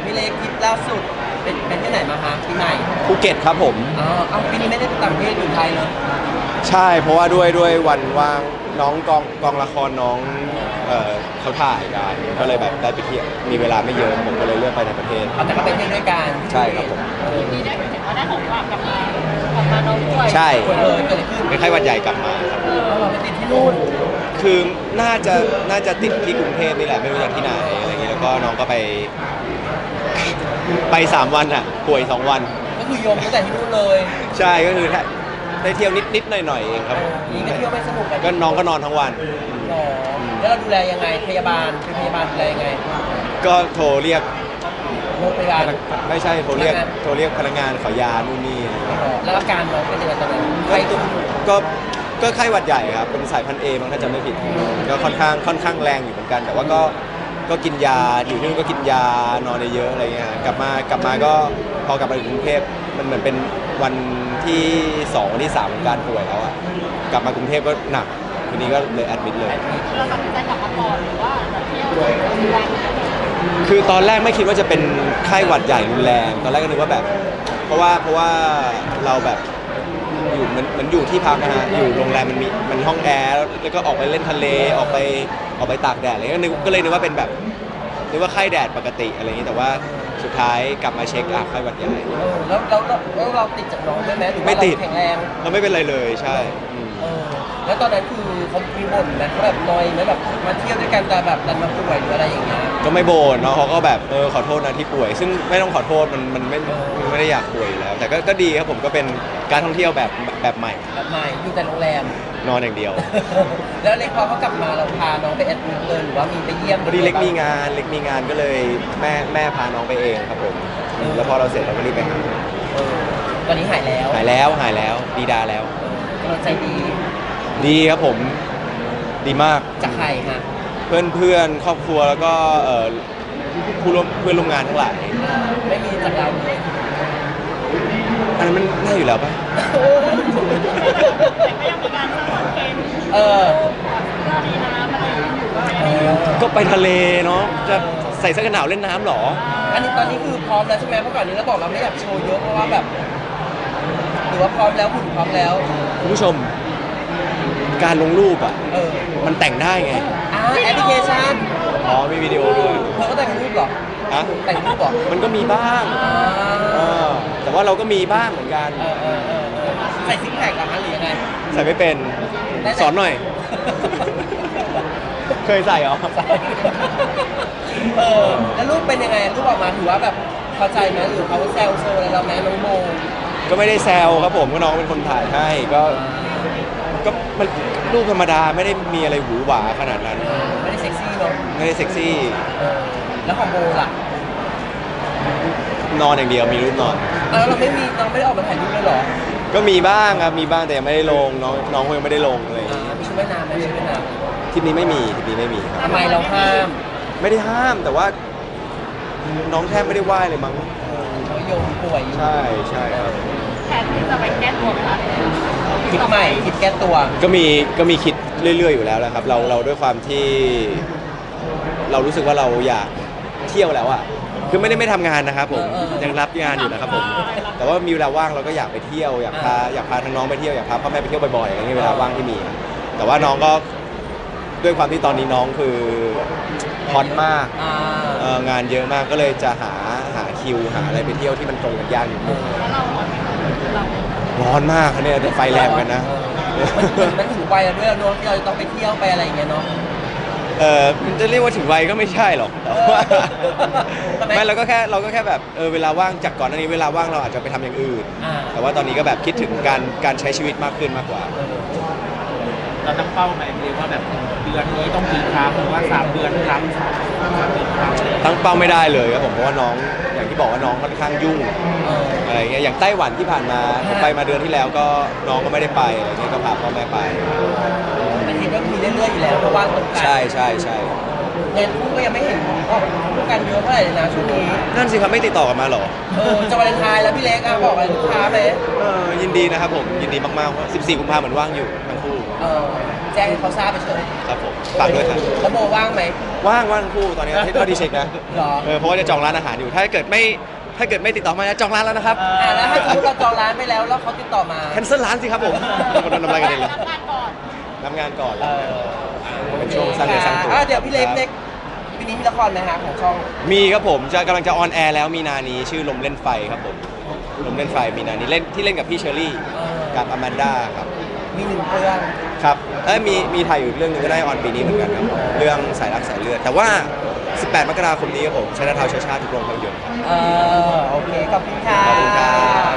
ามพี่เล็กทริปล่าสุดเป็นเป็นที่ไหนมาคะปีใหม่ภูเก็ตครับผม อ๋อเอาปีนี้ไม่ได้ไปต่างประเทศอยู่ไทยเลยใช่เพราะว่าด้วยด้วยวันว่างน้องกองกองละครน้องเอ่อเขาถ่ายกันก็เลยแบบได้ไปเที่ยวมีเวลาไม่เยอะผมก็เลยเลือกไปในประเทศ เอาแต่ก็ไปเที่ยวด้วยกันใช่ครับผมเออนี่ได้เห็นว่าได้ของฝากกลับมากลับมาน้องด้วยใช่คนเลยเกิดอะไรขึ้นเป็นไข้หวัดใหญ่กลับมาครับ เอาเราไปติดที่นู่นคือน่าจะน่าจะติดที่กรุงเทพนี่แหละไม่รู้จากที่ไหนอะไรอย่างเงี้ยแล้วก็น้องก็ไป ไปสามวันอะ ป่วยสองวัน ก็คือโยมตั้งแต่ที่นู่นเลยใช่ก็คือแค่ได้เที่ยวนิดนิดหน่อยหน่อยๆเองครับนี่ก็เที่ยวไม่สนุกกันก็น้องก็นอนทั้งวัน หรอแล้วเราดูแลยังไง พยาบาลเป็นพยาบาลดูแลยังไงก็โทรเรียกโรงพยาบาล ไม่ใช่โทรเรียกพนักงาน โทรเรียกพนักงานขอยานู่นนี่แล้วอาการน้องเป็นยังไงตอนนั้นไข้ขึ้นก็ก็ไข้หวัดใหญ่ครับเป็นสายพันธุ์เอมั้งถ้าจำไม่ผิดก็ค่อนข้างค่อนข้างแรงอยู่เหมือนกัน แต่ว่าก็ ก็กินยาอยู่ที่นู่นก็กินยานอนเยอะๆอะไรเงี้ยกลับมากลับมาก็พอกลับมาถึงกรุงเทพมันเหมือนเป็นวันที่สองวันที่สามของการป่วยแล้วอะกลับมากรุงเทพก็หนักทีนี้ก็เลยแอดมิดเลย เราตัดสินใจกลับมาก่อนหรือว่าจะเที่ยวรุนแรงคือตอนแรกไม่คิดว่าจะเป็นไข้หวัดใหญ่รุนแรง ตอนแรกก็นึกว่าแบบ เพราะว่าเพราะว่าเราแบบ อยู่เหมือนเหมือนอยู่ที่พักนะฮะอยู่โรงแรมมันมีมันห้องแอร์แล้วแล้วก็ออกไปเล่นทะเลออกไปออกไปตากแดดอะไรก็นึกก็เลยนึกว่าเป็นแบบนึกว่าไข้แดดปกติอะไรอย่างนี้แต่ว่าสุดท้ายกลับมาเช็คอะไข้หวัดใหญ่เออแล้วแล้วแล้วแล้วเราติดจากน้องด้วยไหมหรือว่าไม่ติดเราแข็งแรง เราไม่เป็นไรเลยใช่อืม เออแล้วตอนนั้นคือเขามีบ่นไหมเขาแบบนอยไหมแบบมาเที่ยวด้วยกันแต่แบบดันมาป่วยหรืออะไรอย่างเงี้ย ก็ไม่โบนเนาะเขาก็แบบเออขอโทษนะที่ป่วย ซึ่งไม่ต้องขอโทษมันมันไม่มันไม่ได้อยากป่วยอยู่แล้ว แต่ก็ก็ดีครับผมก็เป็นการท่องเที่ยวแบบแบบใหม่ แบบใหม่อยู่แต่โรงแรม นอนอย่างเดียว แล้วเล็กพอเขากลับมาเราพาน้องไปแอดมิทเลยหรือว่ามีไปเยี่ยมพอดีเล็กมีงานเล็กมีงานก็เลยแม่แม่พาน้องไปเองครับผมแล้วพอเราเสร็จเราก็รีบไปหาเออตอนนี้หายแล้วหายแล้วหายแล้วดีดาแล้วเออกำลังใจดี ดีครับผมดีมากจากใครฮะเพื่อนเพื่อนครอบครัวแล้วก็เอ่อผู้ร่วมเพื่อนร่วมงานทั้งหลายอ่าไม่มีจากเราเลยอันนั้นมันน่าอยู่แล้วปะแต่ก็ยังมีการซ้อมเกมเออก็ดีนะอะไรอยู่ก็ไม่เอได้อก็ไปทะเลเนาะจะใส่เสื้อกันหนาวเล่นน้ำเหรอ อันนี้ตอนนี้คือพร้อมแล้วใช่ไหมเพราะก่อนนี้เราบอกเราไม่อยากโชว์เยอะเพราะว่าแบบหรือว่าพร้อมแล้วหุ่นพร้อมแล้ว คุณผู้ชม การลงรูปอะเออมันแต่งได้ไงอ่าแอปพลิเคชันอ๋อมีวิดีโอด้วยเธอก็แต่งรูปเหรอฮะแต่งรูปเหรอมันก็มีบ้างอ่าเออแต่ว่าเราก็มีบ้างเหมือนกัน เออเออเออเออใส่ซิกแพคเหรอฮะหรือยังไง ใส่ไม่เป็นได้ไหม สอนหน่อย เคยใส่เหรอเออแล้วรูปเป็นยังไงรูปออกมาถือว่าแบบพอใจไหมหรือเขาแซวโซอะไรเราไหมน้องโมก็ไม่ได้แซวครับผมก็น้องเป็นคนถ่ายให้ก็ ก็มันรูปธรรมดาไม่ได้มีอะไรหวือหวาขนาดนั้น ไม่ได้เซ็กซี่เนาะไม่ได้เซ็กซี่ เออแล้วของโมล่ะนอนอย่างเดียวมีรูปนอนอ้าวเราไม่มีเราไม่ได้ออกมาถ่ายรูปเลยเหรอก็มีบ้างครับมีบ้างแต่ยังไม่ได้ลงน้องน้องคงยังไม่ได้ลงเลยอ่ามีชุดว่ายน้ำไหมชุดว่ายน้ทริปนี้ไม่มีทริปนี้ไม่มีคำรับทำไมเราห้ามไม่ได้ห้ามแต่ว่า น้องแทบไม่ได้ไหว้เลยมั้งเออเขาโยมป่วยอยู่ใช่ใช่ครับ แทนที่จะไปแก้ตัวค่ะ คิดใหม่คิดแก้ตัว ก็มีก็มีคิดเรื่อย ๆ อยู่แล้วนะครับ เราเราด้วยความที่ เรารู้สึกว่าเราอยากเที่ยวแล้วอะคือไม่ได้ไม่ทำงานนะครับผมเออเออยังรับงานอยู่นะครับผม แต่ว่ามีเวลาว่างเราก็อยากไปเที่ยวอยากพาอยากพาทั้งน้องไปเที่ยวอยากพาพ่อแม่ไปเที่ยวบ่อยๆอะไรเงี้ยเวลาว่างที่มีครับแต่ว่าน้องก็ด้วยความที่ตอนนี้น้องคือฮอตมากอ่าเอ่องานเยอะมากก็เลยจะหาหาคิวหาอะไรไปเที่ยวที่มันตรงกันยากนิดนึงแล้วเรา อ่อนไหมคะเราร้อนมากเนี่ยแต่ไฟแรงกันนะเออมันมันถึงวัยแล้วด้วยเนอะที่เราจะต้องไปเที่ยวไปอะไรอย่างเงี้ยเนาะ เออมันจะเรียกว่าถึงวัยก็ไม่ใช่หรอกแต่ว่าทำไมไม่เราก็แค่เราก็แค่แบบเออเวลาว่างจากก่อนหน้านี้เวลาว่างเราอาจจะไปทำอย่างอื่น อ่า แต่ว่าตอนนี้ก็แบบคิดถึงการการใช้ชีวิตมากขึ้นมากกว่า เราตั้งเป้าไหมเรียกว่าแบบเดือนนี้ต้องกี่ครั้งหรือว่าสามเดือนครั้งสามเดือนครั้งอะไรอย่างเงี้ยตั้งเป้าไม่ได้เลยครับผมเพราะว่าน้องอย่างที่ บอกว่าน้องค่อนข้างยุ่งเอออะไรเงี้ยอย่างไต้หวันที่ผ่านมาผมไปมาเดือนที่แล้วก็น้องก็ไม่ได้ไปอะไรเงี้ยก็พาพ่อแม่ไปแต่ทีก็มีเรื่อยๆอยู่แล้วเพราะว่าตรงกันใช่ใช่ใช่เงินคู่ก็ยังไม่เห็นออกคู่กันเยอะเท่าไหร่เลยนะช่วงนี้นั่นสิครับไม่ติดต่อกันมาเหรอเออจะวาเลนไทน์แล้วพี่เล็กอะบอกอะไรลูกค้าไหมเออยินดีนะครับผมยินดีมากๆเพราะ14กุมภาพันธ์เหมือนว่างอยู่ทั้งคู่ เออ แจ้งให้เขาทราบไปเฉยครับผมฝากด้วยครับ แล้วโบว่างไหม ว่างว่างทั้งคู่ตอนนี้ที่เท่าที่เช็คนะหรอ เออเพราะว่าจะจองร้านอาหารอยู่ ถ้าเกิดไม่ถ้าเกิดไม่ติดต่อมาจะจองร้านแล้วนะครับอ่าแล้วถ้าสมมติเราจองร้านไปแล้วแล้วเขาติดต่อมา แคนเซิลร้านสิครับผมคนทำอะไรกันเองเลยรับงานก่อนทำงานก่อนเอแล้วอเป็นช่วงสร้างเนื้อสร้างตัวอะเดี๋ยวพี่เล็กเล็กปีนี้มีละครไหมฮะของช่อง มีครับผมจะกำลังจะออนแอร์แล้วมีนานี้ชื่อลมเล่นไฟครับผมลมเล่นไฟมีนานี้เล่นที่เล่นกับพี่เชอรี่เออกับอแมนด้าครับ มีหนึ่งเรื่อง ครับเอ้ยมีมีถ่ายอยู่อีกเรื่องหนึงก็ได้ออนปีนี้เหมือนกันครับเรื่องสายรักสายเลือด แต่ว่า 18 มกราคมนี้ครับผมใช้นาทาวเชื้อชาติทุกโรงภาพยนตร์ครับเออโอเค ขอบคุณค่ะ ขอบคุณครับ